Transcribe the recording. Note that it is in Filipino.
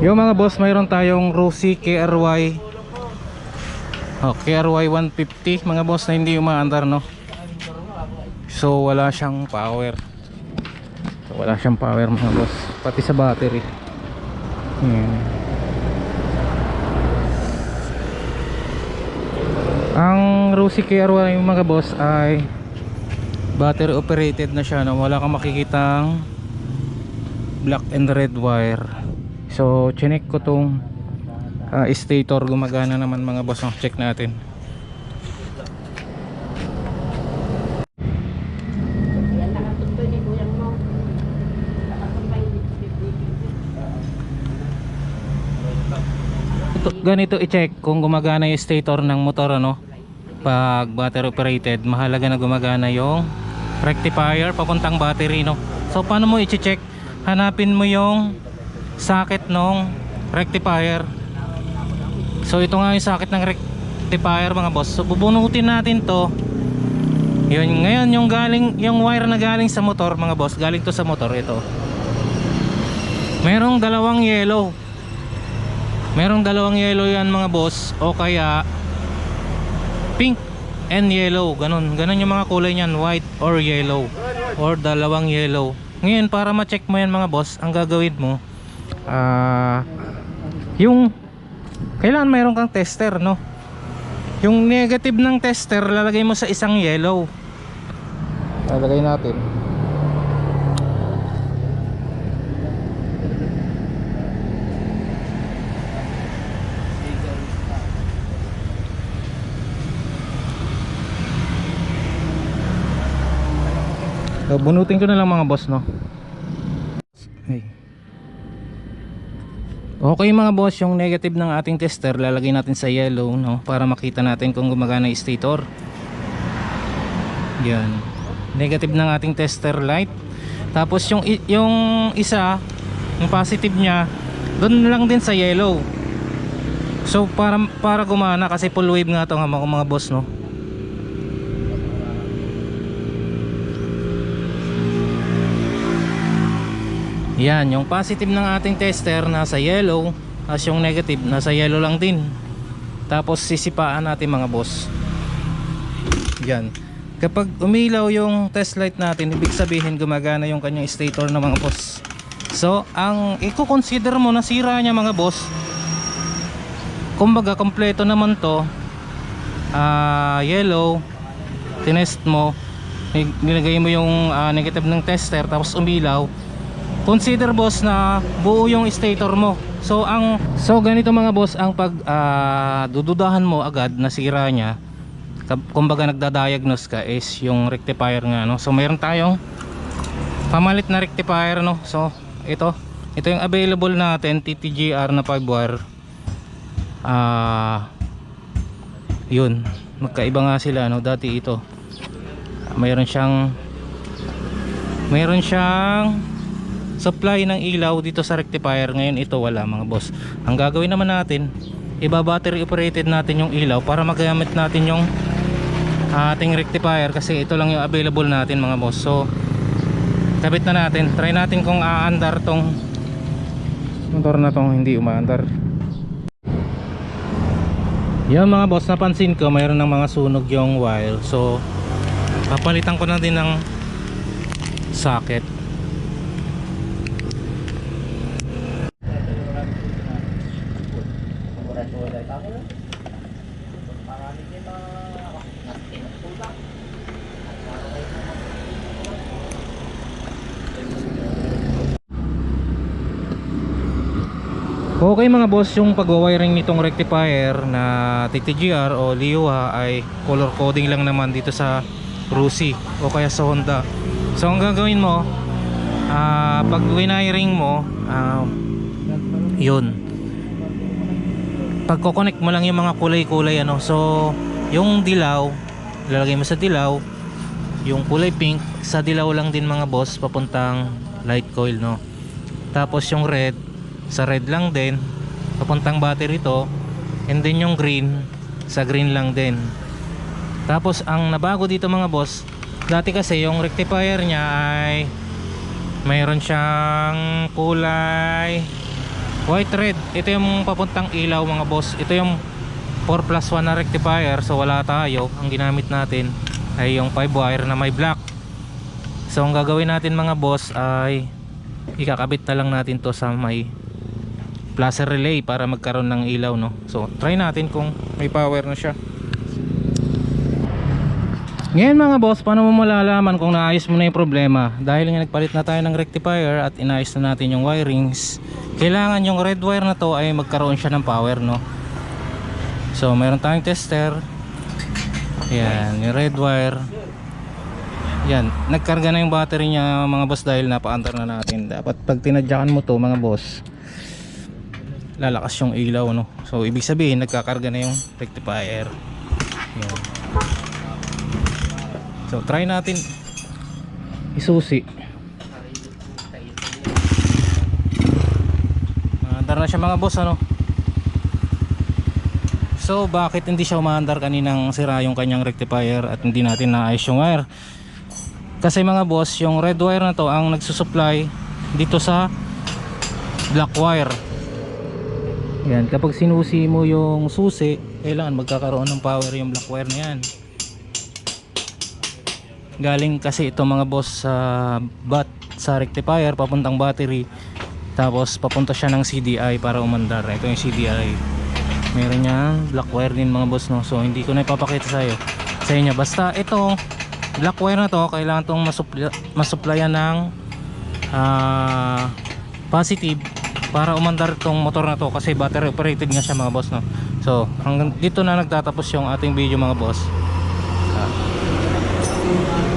Yung mga boss, mayroon tayong Rosy KRY oh, KRY 150 mga boss na hindi umaandar no? So wala siyang power. So, Wala siyang power mga boss. Pati sa battery. Yan. Ang Rosy KRY mga boss ay Battery operated na siya no? Wala kang makikitang Black and red wire So chinek ko tong uh, stator. Gumagana naman mga boss no? check natin. Ito, ganito i-check kung gumagana yung stator ng motor ano? Pag battery operated mahalaga na gumagana yung rectifier papuntang battery no? So paano mo i-check? Hanapin mo yung socket ng rectifier. So ito nga yung socket ng rectifier mga boss. So bubunutin natin to. Yun ngayon yung galing yung wire na galing sa motor mga boss galing to sa motor ito. Merong dalawang yellow. Merong dalawang yellow yan mga boss. O kaya pink and yellow. Ganon. Ganon yung mga kulay niyan, white or yellow. Or dalawang yellow. Ngayon para ma-check mo yan mga boss, ang gagawin mo ah yung kailangan mayroon kang tester, no? Yung negative ng tester lalagay mo sa isang yellow. Lalagay natin. So, bunutin ko na lang mga boss, no? Ay. Okay mga boss, yung negative ng ating tester lalagay natin sa yellow, no? Para makita natin kung gumagana yung stator. Yan. Negative ng ating tester light. Tapos yung yung isa, yung positive niya, doon lang din sa yellow. So para para gumana kasi full wave nga to mga, mga boss, no? Yan, yung positive ng ating tester nasa yellow, as yung negative nasa yellow lang din. Tapos sisipaan natin mga boss. Yan. Kapag umilaw yung test light natin, ibig sabihin gumagana yung kanyang stator ng mga boss. So, ang i-consider mo na sira niya mga boss, kumbaga kompleto naman to, ah yellow, tinest mo, nilagay mo yung ah, negative ng tester, tapos umilaw, consider boss na buo yung stator mo. So ang so ganito mga boss ang pag ah, dududahan mo agad na sira niya kumbaga nagda-diagnose ka is yung rectifier nga no? So mayroon tayong pamalit na rectifier no? So ito ito yung available natin TTGR na 5 wire. Ah yun. Magkaiba nga sila no? Dati ito. Mayroon siyang mayroon siyang supply ng ilaw dito sa rectifier. Ngayon ito wala mga boss. Ang gagawin naman natin iba battery operated natin yung ilaw para magamit natin yung ating rectifier kasi ito lang yung available natin mga boss. So kabit na natin. Try natin kung aandar tong motor na tong hindi umaandar. Yan mga boss napansin ko mayroon ng mga sunog yung wire. So papalitan ko na din ng socket Okay mga boss, yung pag-wiring nitong rectifier na TTGR o Liwa ay color coding lang naman dito sa Rusi o kaya sa Honda. So ang gagawin mo, ah, pag wiring mo, ah, yun. Pagko-connect mo lang yung mga kulay-kulay ano. So yung dilaw, lalagay mo sa dilaw, yung kulay pink sa dilaw lang din mga boss papuntang light coil no. Tapos yung red sa red lang din papuntang battery to and then yung green sa green lang din tapos ang nabago dito mga boss dati kasi yung rectifier niya ay mayroon siyang kulay white red. Ito yung papuntang ilaw mga boss. Ito yung 4 plus 1 na rectifier so wala tayo. Ang ginamit natin ay yung 5 wire na may black. So ang gagawin natin mga boss ay ikakabit na lang natin to sa may placer relay para magkaroon ng ilaw no? So try natin kung may power na siya ngayon mga boss, paano mo malalaman kung naayos mo na yung problema? Dahil nga nagpalit na tayo ng rectifier at inayos na natin yung wirings, kailangan yung red wire na to ay magkaroon siya ng power, no? So, meron tayong tester. Yan, yung red wire. Yan, nagkarga na yung battery niya mga boss dahil napaandar na natin. Dapat pag tinadyakan mo to mga boss, lalakas yung ilaw, no? So, ibig sabihin, nagkakarga na yung rectifier. Yan. So try natin isusi. Maandar na siya mga boss ano. So bakit hindi siya umaandar kaninang sira yung kanyang rectifier at hindi natin naayos yung wire? Kasi mga boss, yung red wire na to ang nagsusupply dito sa black wire. Yan, kapag sinusi mo yung susi, kailangan magkakaroon ng power yung black wire na yan galing kasi ito mga boss sa bat sa rectifier papuntang battery. Tapos papunta siya ng CDI para umandar. Ito yung CDI meron niya black wire din mga boss no? So hindi ko na ipapakita sa iyo. Sa inyo. Basta ito black wire na to kailangan tong masuply, masupplyan ng ah, positive para umandar itong motor na to kasi battery operated nga siya mga boss no? So hanggang dito na nagtatapos yung ating video mga boss. Ah.